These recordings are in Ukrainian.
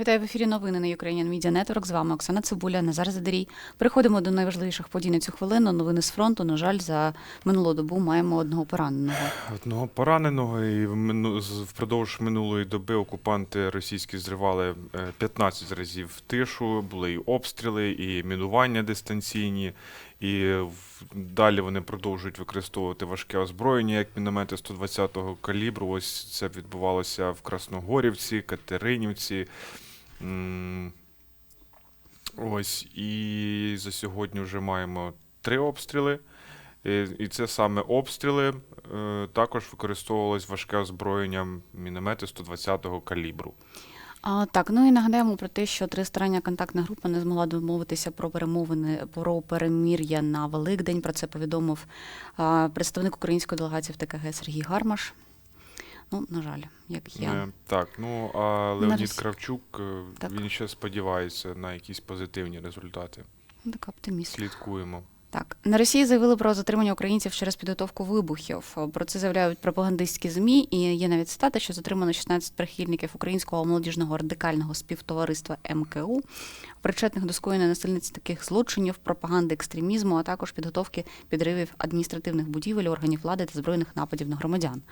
Вітаю в ефірі новини на Ukrainian Media Network. З вами Оксана Цибуля, Назар Задарій. Переходимо до найважливіших подій на цю хвилину. Новини з фронту. На жаль, за минулу добу маємо одного пораненого. Одного пораненого і впродовж минулої доби окупанти російські зривали е, 15 разів тишу, були і обстріли, і мінування дистанційні. І далі вони продовжують використовувати важке озброєння, як міномети 120-го калібру. Ось це відбувалося в Красногорівці, Катеринівці. Ось і за сьогодні вже маємо три обстріли. І, і це саме обстріли. Е, також використовувалось важке озброєння міномети 120-го калібру. А, так, ну і нагадаємо про те, що тристороння контактна група не змогла домовитися про перемовини про перемір'я на Великдень. Про це повідомив а, представник української делегації в ТКГ Сергій Гармаш. Ну, на жаль, як є. Е, так, ну а Леонід Росі- Кравчук е, Так. він ще сподівається на якісь позитивні результати. Так, Така оптиміст. Слідкуємо. Так, на Росії заявили про затримання українців через підготовку вибухів. Про це заявляють пропагандистські змі. І є навіть цитата, що затримано 16 прихильників українського молодіжного радикального співтовариства МКУ, причетних до скоєння насильниць таких злочинів, пропаганди екстремізму, а також підготовки підривів адміністративних будівель, органів влади та збройних нападів на громадян.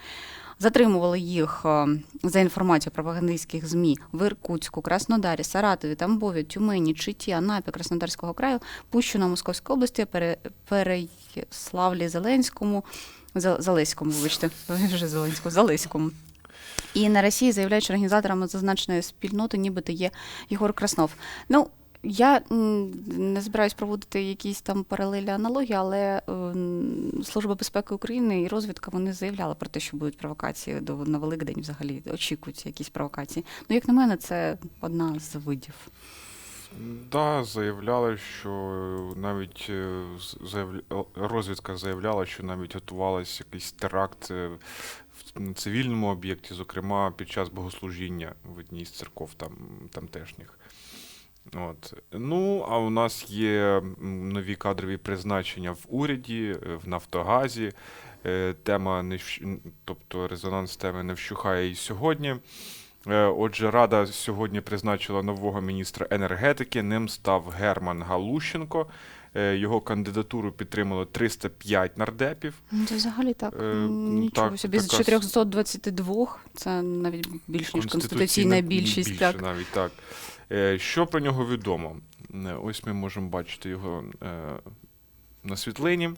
Затримували їх е, за інформацією пропагандистських змі в Іркутську, Краснодарі, Саратові, Тамбові, Тюмені, Читі, Анапі, Краснодарського краю, Пущино Московської області, Пере- Переяславлі, Зеленському, Зел- Залеському, вибачте, вже Зеленському, Залеському. І на Росії заявляють, що організаторами зазначеної спільноти нібито є Єгор Краснов. Ну, я не збираюсь проводити якісь там паралелі аналогії, але ем, Служба безпеки України і розвідка вони заявляли про те, що будуть провокації до на Великдень взагалі очікуються якісь провокації. Ну, як на мене, це одна з видів. Да, заявляли, що навіть е, розвідка заявляла, що навіть готувалась якийсь теракт е, в цивільному об'єкті, зокрема під час богослужіння в одній з церков там, тамтешніх. От. Ну, а у нас є нові кадрові призначення в уряді, е, в Нафтогазі. Е, Тема не тобто резонанс теми не вщухає і сьогодні. Е, Отже, Рада сьогодні призначила нового міністра енергетики. Ним став Герман Галущенко. Е, Його кандидатуру підтримало 305 нардепів. Ну, Це взагалі так. Е, Нічого так, собі з 422, це навіть більш ніж конституційна більшість. більше Так. навіть так. Що про нього відомо? Ось ми можемо бачити його на світлині.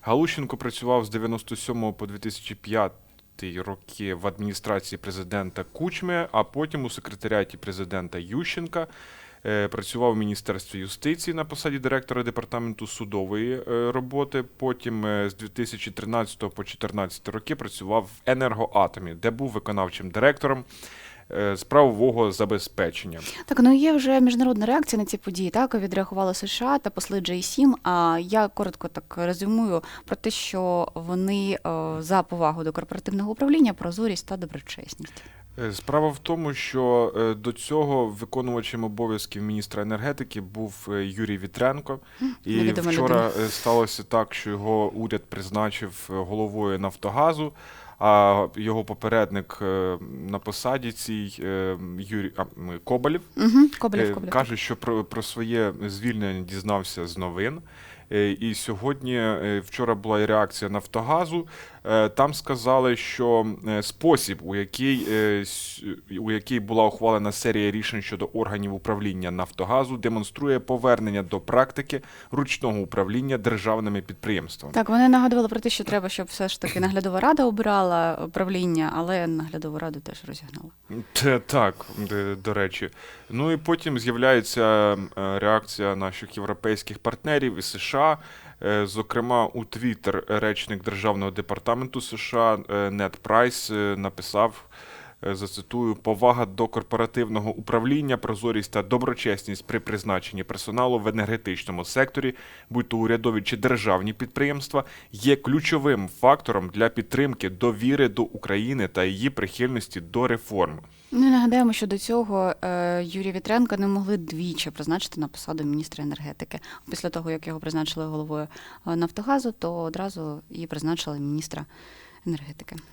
Галущенко працював з 97 по 2005 роки в адміністрації президента Кучми, а потім у секретаріаті президента Ющенка. Е, Працював в Міністерстві юстиції на посаді директора департаменту судової е, роботи. Потім е, з 2013 по 2014 роки працював в енергоатомі, де був виконавчим директором з правового забезпечення. Так, ну є вже міжнародна реакція на ці події. Так відреагували США та посли J7. А я коротко так резюмую про те, що вони е, за повагу до корпоративного управління, прозорість та доброчесність. Е, Справа в тому, що е, до цього виконувачем обов'язків міністра енергетики був е, Юрій Вітренко. І вчора е, сталося так, що його уряд призначив е, головою Нафтогазу. А його попередник е, на посаді цій е, Юрій м, Угу, Кобалів, Кобалів. Каже, що про, про своє звільнення дізнався з новин. Е, І сьогодні, е, вчора була і реакція Нафтогазу. Е, Там сказали, що спосіб, у який, у який була ухвалена серія рішень щодо органів управління Нафтогазу, демонструє повернення до практики ручного управління державними підприємствами. Так, вони нагадували про те, що треба, щоб все ж таки наглядова рада обирала правління, але наглядову раду теж розігнала. Те, так, до речі. Ну і потім з'являється реакція наших європейських партнерів і США. Е, Зокрема, у Твіттер речник Державного департаменту США е, Нед Прайс е, написав. Зацитую, повага до корпоративного управління, прозорість та доброчесність при призначенні персоналу в енергетичному секторі, будь то урядові чи державні підприємства, є ключовим фактором для підтримки довіри до України та її прихильності до реформ. Ну нагадаємо, що до цього е, Юрія Вітренка не могли двічі призначити на посаду міністра енергетики. Після того, як його призначили головою е, Нафтогазу, то одразу і призначили міністра.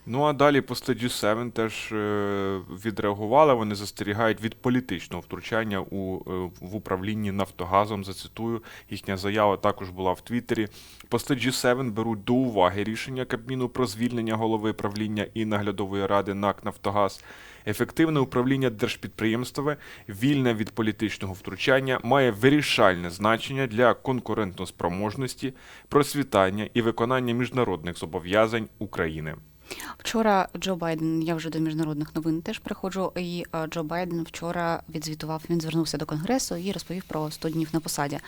Ну а далі посли G7 теж е, відреагували. Вони застерігають від політичного втручання у, е, в управлінні Нафтогазом. Зацитую, їхня заява також була в Твіттері. Посли G7 беруть до уваги рішення Кабміну про звільнення голови правління і наглядової ради НАК Нафтогаз. Ефективне управління держпідприємствами, вільне від політичного втручання, має вирішальне значення для конкурентоспроможності, процвітання і виконання міжнародних зобов'язань України. України. Вчора Джо Байден, я вже до міжнародних новин теж приходжу. І е, Джо Байден вчора відзвітував. Він звернувся до конгресу і розповів про 100 днів на посаді.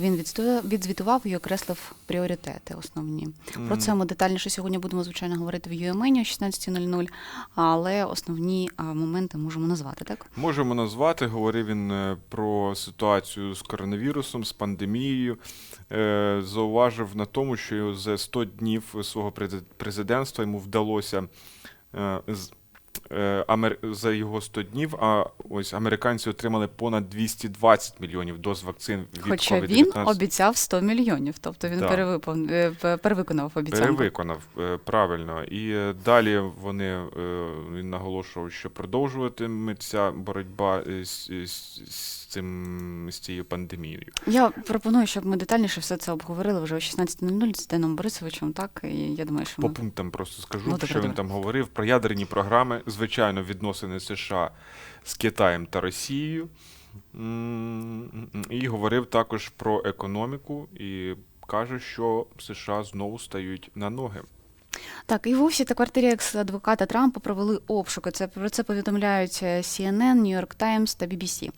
Він відсту- відзвітував і окреслив пріоритети основні. Про це ми детальніше сьогодні будемо звичайно говорити в UMN о 16.00, але основні моменти можемо назвати так. Можемо назвати, говорив він е, про ситуацію з коронавірусом, з пандемією. Е, Зауважив на тому, що за 100 днів свого президентства йому вдалося е, е, за його 100 днів, а ось американці отримали понад 220 мільйонів доз вакцин від Хоча COVID-19. він обіцяв 100 мільйонів, тобто він Да. перевипав, е, перевиконав обіцянку. Перевиконав правильно. І далі вони він наголошував, що продовжуватиметься боротьба з, з цим з цією пандемією. Я пропоную, щоб ми детальніше все це обговорили вже о 16.00 з Деном Борисовичем. Так і я думаю, що По ми пунктам просто скажу, Ну, що він там говорив про ядерні програми, звичайно, відносини США з Китаєм та Росією. І говорив також про економіку і каже, що США знову стають на ноги. Так. І в офісі та квартирі екс-адвоката Трампа провели обшуки. Це про це повідомляють е, CNN, New York Times та BBC.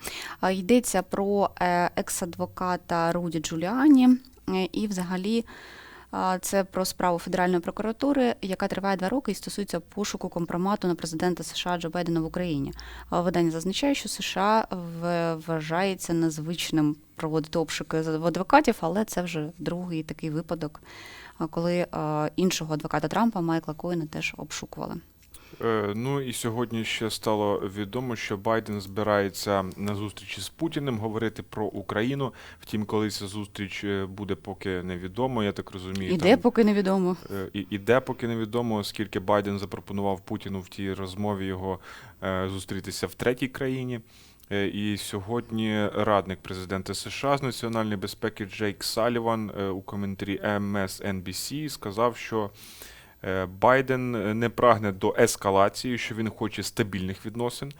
Йдеться про е, екс-адвоката Руді Джуліані е, і взагалі. Це про справу Федеральної прокуратури, яка триває два роки і стосується пошуку компромату на президента США Джо Байдена в Україні. Видання зазначає, що США вважається незвичним проводити обшуки в адвокатів, але це вже другий такий випадок, коли іншого адвоката Трампа Майкла Коїна теж обшукували. Е, Ну і сьогодні ще стало відомо, що Байден збирається на зустрічі з Путіним говорити про Україну. Втім, коли ця зустріч е, буде, поки невідомо. Я так розумію, Іде, там, поки невідомо. е, і іде, поки невідомо, оскільки Байден запропонував Путіну в тій розмові його зустрітися в третій країні. І сьогодні радник президента США з національної безпеки Джейк Саліван у коментарі MSNBC сказав, що Байден е, не прагне до ескалації, що він хоче стабільних відносин.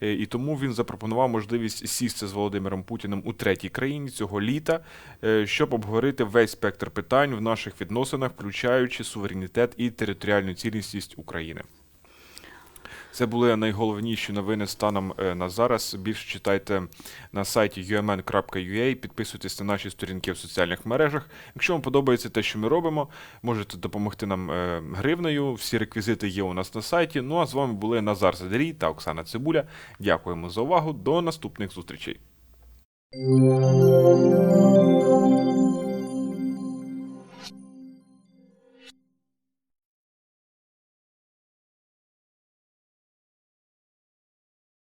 Е, І тому він запропонував можливість сісти з Володимиром Путіним у третій країні цього літа, е, щоб обговорити весь спектр питань в наших відносинах, включаючи суверенітет і територіальну цілісність України. Це були найголовніші новини станом е, на зараз. Більше читайте на сайті umn.ua, підписуйтесь на наші сторінки в соціальних мережах. Якщо вам подобається те, що ми робимо, можете допомогти нам е, гривнею. Всі реквізити є у нас на сайті. Ну а з вами були Назар Задарій та Оксана Цибуля. Дякуємо за увагу. До наступних зустрічей.